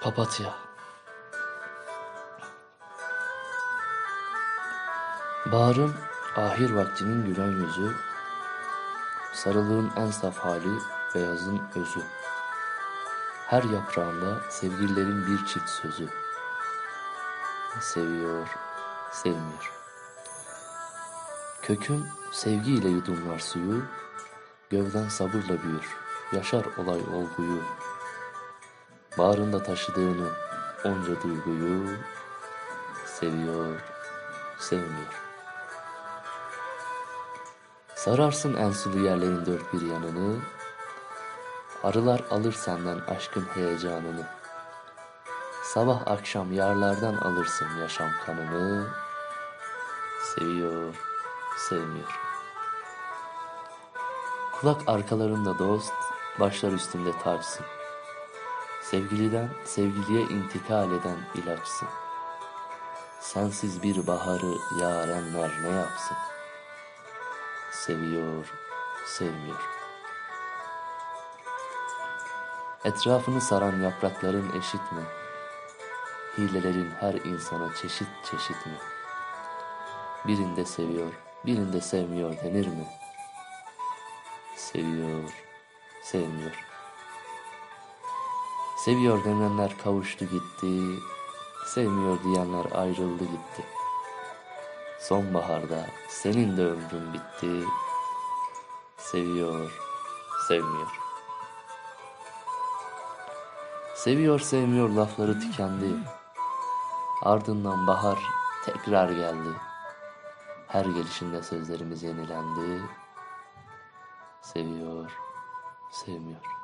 Papatya Baharın ahir vaktinin gülen yüzü, sarılığın en saf hali, beyazın özü. Her yaprağında sevgililerin bir çift sözü. Seviyor, sevmiyor. Kökün sevgiyle yudumlar suyu, gövden sabırla büyür, yaşar olay olguyu. Bağrında taşıdığını onca duyguyu seviyor, sevmiyor. Sararsın en sulu yerlerin dört bir yanını, arılar alır senden aşkın heyecanını. Sabah akşam yarlardan alırsın yaşam kanını, seviyor, sevmiyor. Kulak arkalarında dost, başlar üstünde taçsın. Sevgiliden sevgiliye intikal eden ilaçsın. Sensiz bir baharı yarenler ne yapsın? Seviyor, sevmiyor. Etrafını saran yaprakların eşit mi? Hilelerin her insana çeşit çeşit mi? Birinde seviyor, birinde sevmiyor denir mi? Seviyor, sevmiyor. Seviyor denenler kavuştu gitti, sevmiyor diyenler ayrıldı gitti. Sonbaharda senin de ömrün bitti, seviyor, sevmiyor. Seviyor sevmiyor lafları tükendi, ardından bahar tekrar geldi. Her gelişinde sözlerimiz yenilendi, seviyor, sevmiyor.